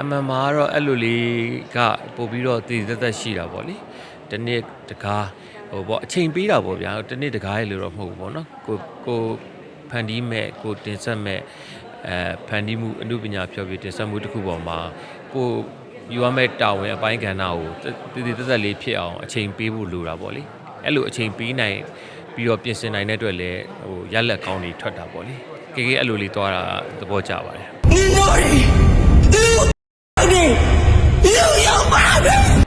အမှန်မှာကတော့အဲ့လိုလေးကပို့ပြီးတော့တည်တည်သက်ရှိတာပေါ့လေတစ်နေ့တကားဟိုပေါ့အချိန်ပေးတာပေါ့ဗျာတစ်နေ့တကားရေလို့တော့မဟုတ်ဘူးပေါ့နော်ကိုကိုဖန်တီးမဲ့ကိုတင်ဆက်မဲ့အဲဖန်တီးမှုအမှုပညာဖြောပြတင်ဆက်မှုတစ်ခုပေါ်မှာကိုယူရမဲ့တာဝန်အပိုင်းကဏ္ဍကိုတည်တည်သက်သက်လေးဖြစ်အောင်အချိန်ပေးဖို့လိုတာပေါ့လေအဲ့လိုအချိန်ပေးနိုင်ပြီးတော့ပြင်ဆင်နိုင်တဲ့အတွက်လည်းဟိုရက်လက်ကောင်းတွေထွက်တာပေါ့လေကေကေအဲ့လိုလေးသွားတာသဘောကျပါတယ်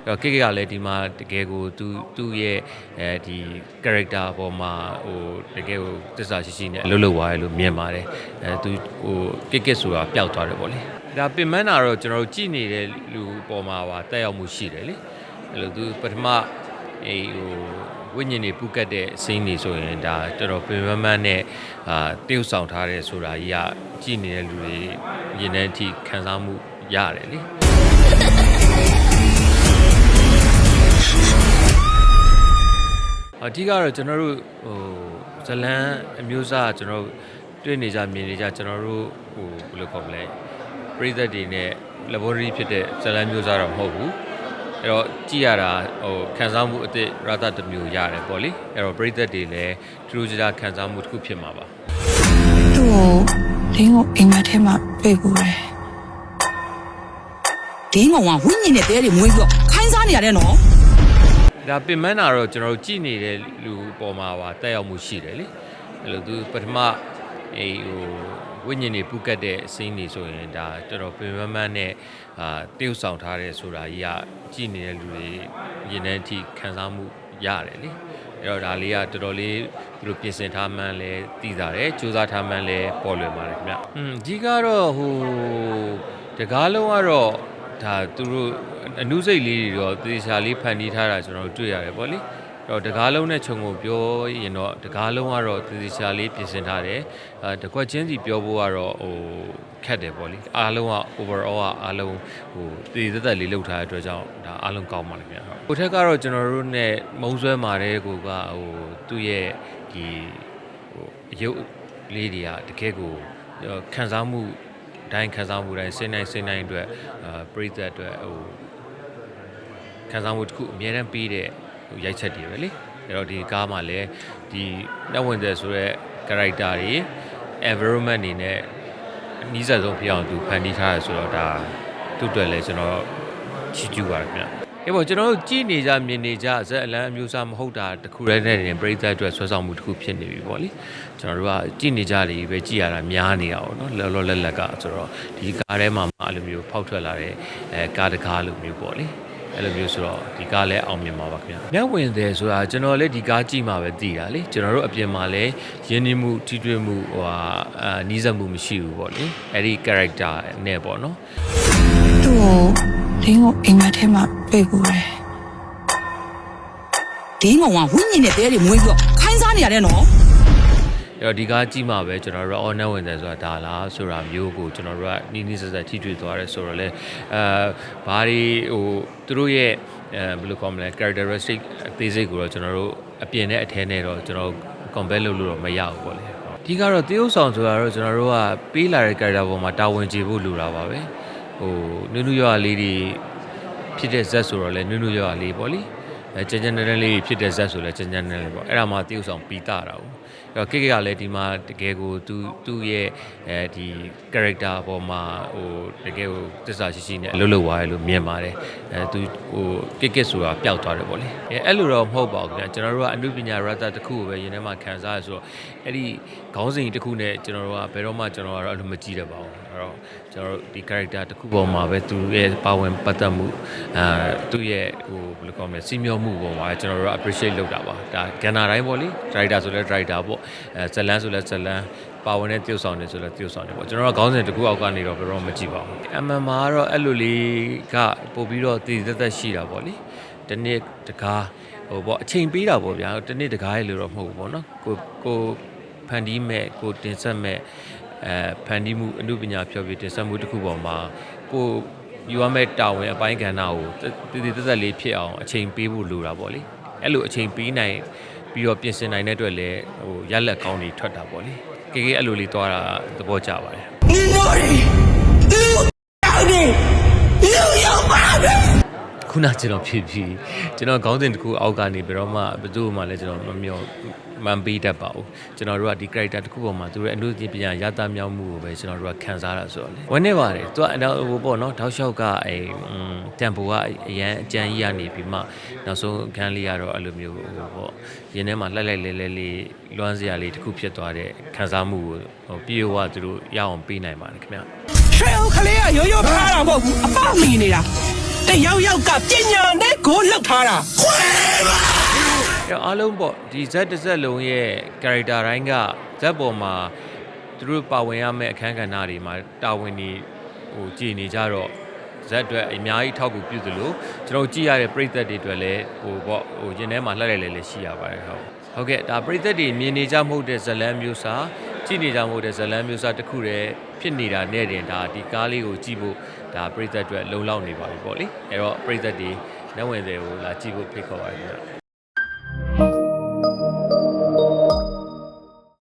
ကိကကလည်းဒီမှာတကယ်ကိုသူသူ့ရဲ့အဲဒီ character အပေါ်မှာဟိုတကယ်ကိုသစ္စာရှိရှိနဲ့အလုပ်လုပ်သွားရလို့မြင်ပါတယ်အဲသူဟိုကိကဆိုတာပျောက်သွားတယ်ပေါ့လေဒါပင်မနာတော့ကျွန်တော်တို့ကြည်နေတဲ့လူပေါ်မှာပါတက်ရောက်မှုရှိတယ်လေအဲလိုသူပထမအဲဟိုဝိညာဉ်တွေပုကတ်တဲ့အစင်းတွေဆိုရင်ဒါတော်တော်ပင်မမန်းနဲ့အာတည်ဆောင်ထားတယ်ဆိုတာကြီးကကြည်နေတဲ့လူတွေရင်ထဲအထိခံစားမှုရတယ်လေ အဓိကတော့ကျွန်တော်တို့ဟိုဇလန်းအမျိုးအစားကျွန်တော်တို့တွေ့နေကြမြင်နေကြကျွန်တော်တို့ဟိုဘယ်လိုခေါ်မလဲပရိသတ်တွေနဲ့ laboratory ဖြစ်တဲ့ဇလန်းမျိုးစားတော့မဟုတ်ဘူးအဲ့တော့ကြည့်ရတာဟိုခံစားမှုအစ်စ်ရတာတစ်မျိုးရတယ်ပေါ့လေအဲ့တော့ပရိသတ်တွေလည်းသူတို့ကြခံစားမှုတစ်ခုဖြစ်မှာပါသူ့ကိုလင်းကိုအိမ်မက်ထဲမှာပြေးပူတယ်ဒင်းကောင်ကဝိညာဉ်နဲ့တဲတွေမွေးပြီးတော့ခိုင်းစားနေရတယ်နော် ဒါပင်မနာတော့ကျွန်တော်တို့ကြည်နေတဲ့လူပေါ်မှာပါတက်ရောက်မှုရှိတယ်လေအဲ့လိုသူပထမအေးဟိုဝိညာဉ်တွေပုကတ်တဲ့အစင်းတွေဆိုရင်ဒါတော်တော်ပင်မမန်းနဲ့အာတည်ဆောင်ထားတဲ့ဆိုတာကြီးကကြည်နေတဲ့လူတွေရင်ထဲအထိခံစားမှုရတယ်လေအဲ့တော့ဒါလေးကတော်တော်လေးသူတို့ပြင်ဆင်ထားမှန်းလဲတည်တာတယ်စူးစမ်းထားမှန်းလဲပေါ်လွင်ပါတယ်ခင်ဗျอืมအဓိကတော့ဟိုတကားလုံးကတော့ ဒါသူတို့အနုစိတ်လေးတွေတော့သေချာလေးဖန်တီးထားတာကျွန်တော်တို့တွေ့ရတယ်ပေါ့လေအဲ့တော့တကားလုံးနဲ့ခြုံကိုပြောရင်တော့တကားလုံးကတော့သေချာလေးပြင်ဆင်ထားတယ်အဲတကွက်ချင်းစီပြောဖို့ကတော့ဟိုခက်တယ်ပေါ့လေအားလုံးက overall ကအားလုံးဟိုတည်သက်သက်လေးလုပ်ထားတဲ့အတွက်ကြောင့်ဒါအားလုံးကောင်းပါလိမ့်မယ်ဟုတ်ဟိုထက်ကတော့ကျွန်တော်တို့ ਨੇ မုံဆွဲမာတဲ့ကိုကဟိုသူ့ရဲ့ဒီဟိုအယုတ်လေးတွေကတကယ်ကိုခံစားမှု တိုင်းခံစားမှုတိုင်းစိတ်နိုင်စိတ်နိုင်အတွက်အာပရိသတ်အတွက်ဟိုခံစားမှုတစ်ခုအများတန်းပေးတဲ့ဟိုရိုက်ချက်တွေပဲလေအဲ့တော့ဒီကားမှာလည်းဒီနှက်ဝင်တဲ့ဆိုရက် character တွေ environment တွေနဲ့အနည်းဆက်ဆုံးဖြစ်အောင်သူဖန်တီးထားရဆိုတော့ဒါသူ့အတွက်လည်းကျွန်တော်ချီးကျူးပါတယ်ခင်ဗျ အေးပေါ့ကျွန်တော်တို့ကြည်နေကြမြင်နေကြဇက်အလန်းအမျိုးအစားမဟုတ်တာတခုတည်းနဲ့တင်ပြိသက်အတွက်ဆွဲဆောင်မှုတစ်ခုဖြစ်နေပြီပေါ့လေကျွန်တော်တို့ကကြည်နေကြတယ်ပဲကြည်ရတာများနေတာပေါ့နော်လောလောလက်လက်ကဆိုတော့ဒီကားထဲမှာမှအဲ့လိုမျိုးဖောက်ထွက်လာတဲ့အဲကားတကားလိုမျိုးပေါ့လေအဲ့လိုမျိုးဆိုတော့ဒီကားလည်းအောင်မြင်ပါပါခင်ဗျာ။မြတ်ဝင်တယ်ဆိုတာကျွန်တော်လည်းဒီကားကြည့်မှပဲသိတာလေကျွန်တော်တို့အပြင်မှာလည်းရင်းနှီးမှုထိတွေ့မှုဟိုဟာအာနီးစပ်မှုမရှိဘူးပေါ့လေ။အဲ့ဒီ character နဲ့ပေါ့နော်သူ့ ကိုလင်းကိုအိမ်မက်ထဲမှာပြေးပူတယ်ဒင်းကောင်ကဝိညာဉ်နဲ့တဲတွေမွေးပြီးတော့ခိုင်းစားနေရတယ်နော်။အဲ့တော့ဒီကားကြည့်မှပဲကျွန်တော်တို့အော်နတ်ဝင်တယ်ဆိုတာဒါလားဆိုတာမျိုးကိုကျွန်တော်တို့ကနီးနီးစပ်စပ်ထိတွေ့သွားတယ်ဆိုတော့လေအဲဘာတွေဟိုသူတို့ရဲ့အဲဘယ်လိုခေါ်မလဲ characteristic အသေးစိတ်ကိုတော့ကျွန်တော်တို့အပြင်နဲ့အထဲနဲ့တော့ကျွန်တော် compare လုပ်လို့တော့မရဘူးပေါ့လေ။ဒီကတော့တရုပ်ဆောင်ဆိုတာတော့ကျွန်တော်တို့ကပေးလာတဲ့ character ပေါ်မှာတာဝန်ကျေဖို့လိုတာပါပဲ။ ဟိုနုနုရွာလေးတွေဖြစ်တဲ့ဇက်ဆိုတော့လေနုနုရွာလေးပေါ့လေ။အဲ ကြမ်းကြမ်းတမ်းတမ်းလေးဖြစ်တဲ့ဇက်ဆိုလဲကြမ်းကြမ်းတမ်းလေးပေါ့။အဲ့ဒါမှတရုပ်ဆောင်ပြီးတာတာ။အဲ့တော့ကိကိကလည်းဒီမှာတကယ်ကိုသူသူ့ရဲ့အဲဒီ character ပေါ်မှာဟိုတကယ်ကိုသစ္စာရှိရှိနဲ့အလုပ်လုပ်သွားရလို့မြင်ပါတယ်။အဲသူဟိုကိကိဆိုတာပျောက်သွားတယ်ပေါ့လေ။အဲအဲ့လိုတော့မဟုတ်ပါဘူးခင်ဗျာ။ကျွန်တော်တို့ကအနုပညာရတတစ်ခုကိုပဲရင်ထဲမှာခံစားရဆိုတော့အဲ့ဒီခေါင်းစဉ်တစ်ခုနဲ့ကျွန်တော်တို့ကဘယ်တော့မှကျွန်တော်ကတော့အဲ့လိုမကြည့်တတ်ပါဘူး။အဲ့တော့ကျွန်တော်တို့ဒီ character တစ်ခုပေါ်မှာပဲသူရဲ့ပါဝင်ပတ်သက်မှုအာသူ့ရဲ့ဟိုဘယ်လိုခေါ်မလဲစီမျောမှုပေါ်မှာကျွန်တော်တို့က appreciate လုပ်တာပါ။ဒါကဏ္ဍတိုင်းပေါ့လေ။ director ဆိုလဲ director ပေါ့။အဲဇလန်းဆိုလဲဇလန်းပါဝင်တဲ့တယောက်ဆောင်နေဆိုလဲတယောက်ဆောင်နေပေါ့ကျွန်တော်ကခေါင်းစဉ်တစ်ခုအောက်ကနေတော့ဘယ်တော့မှမကြည့်ပါဘူးအမှန်မှာကတော့အဲ့လိုလေးကပို့ပြီးတော့တည်တည်သက်ရှိတာပေါ့လေတနေ့တကားဟိုပေါ့အချိန်ပေးတာပေါ့ဗျာတနေ့တကားရေလို့တော့မဟုတ်ဘူးပေါ့နော်ကိုကိုဖန်တီးမဲ့ကိုတင်ဆက်မဲ့အဲဖန်တီးမှုအမှုပညာဖြောပြတင်ဆက်မှုတစ်ခုပေါ်မှာကို ယူရမဲ့တာဝန်အပိုင်းကဏ္ဍကိုတည်တည်သက်သက်လေးဖြစ်အောင်အချိန်ပေးဖို့လိုတာပေါ့လေအဲ့လိုအချိန်ပေးနိုင်ပြီးတော့ပြင်ဆင်နိုင်တဲ့အတွက်လည်းဟိုရက်လက်ကောင်းတွေထွက်တာပေါ့လေကေကေအဲ့လိုလေးသွားတာသဘောကျပါတယ်နင်တို့တွေသူ့တောက်နေခုနကျွန်တော်ဖြစ်ပြီးကျွန်တော်ခေါင်းစဉ်တစ်ခုအောက်ကနေပြီးတော့မှဘယ်သူမှလည်းကျွန်တော်မမျော မှန်ပေးတတ်ပါဘူးကျွန်တော်တို့ကဒီ character တစ်ခုပေါ်မှာသူတို့ရဲ့အမှုပညာရတာမြောက်မှုကိုပဲကျွန်တော်တို့ကခံစားရဆိုတော့လေဝန်းနေပါတယ်သူကဟိုပေါ့နော်တောက်လျှောက်ကအဲတန်ဖိုကအရန်အကြမ်းကြီးကနေပြီးမှနောက်ဆုံးအခန်းလေးကတော့အဲ့လိုမျိုးဟိုပေါ့ရင်းထဲမှာလှိုက်လိုက်လဲလဲလေးလွမ်းစရာလေးတစ်ခုဖြစ်သွားတဲ့ခံစားမှုကိုဟိုပြေဝသူတို့ရအောင်ပေးနိုင်ပါတယ်ခင်ဗျရွှေအောင်ကလေးကရိုးရိုးဖားတာမဟုတ်ဘူးအပမီနေတာတယောက်ယောက်ကပညာနဲ့ကိုလှုပ်ထားတာ အဲအားလုံးပေါ့ဒီဇက်တစ်ဇက်လုံးရဲ့ character တိုင်းကဇက်ပေါ်မှာသူတို့ပါဝင်ရမယ့်အခန်းကဏ္ဍတွေမှာတာဝန်တွေဟိုကြည်နေကြတော့ဇက်အတွက်အများကြီးထောက်ကူပြုသလိုကျွန်တော်ကြည့်ရတဲ့ပရိသတ်တွေအတွက်လည်းဟိုပေါ့ဟိုရင်ထဲမှာလှက်လိုက်လဲလဲရှိရပါတယ်ဟုတ်ဟုတ်ကဲ့ဒါပရိသတ်တွေမြင်နေကြမဟုတ်တဲ့ဇလန်းမျိုးစာကြည့်နေကြမဟုတ်တဲ့ဇလန်းမျိုးစာတစ်ခုတည်းဖြစ်နေတာနဲ့တင်ဒါဒီကားလေးကိုကြည့်ဖို့ဒါပရိသတ်အတွက်လုံလောက်နေပါပြီပေါ့လေအဲ့တော့ပရိသတ်တွေနတ်ဝင်တွေကိုလာကြည့်ဖို့ဖိတ်ခေါ်ပါတယ်ခင်ဗျ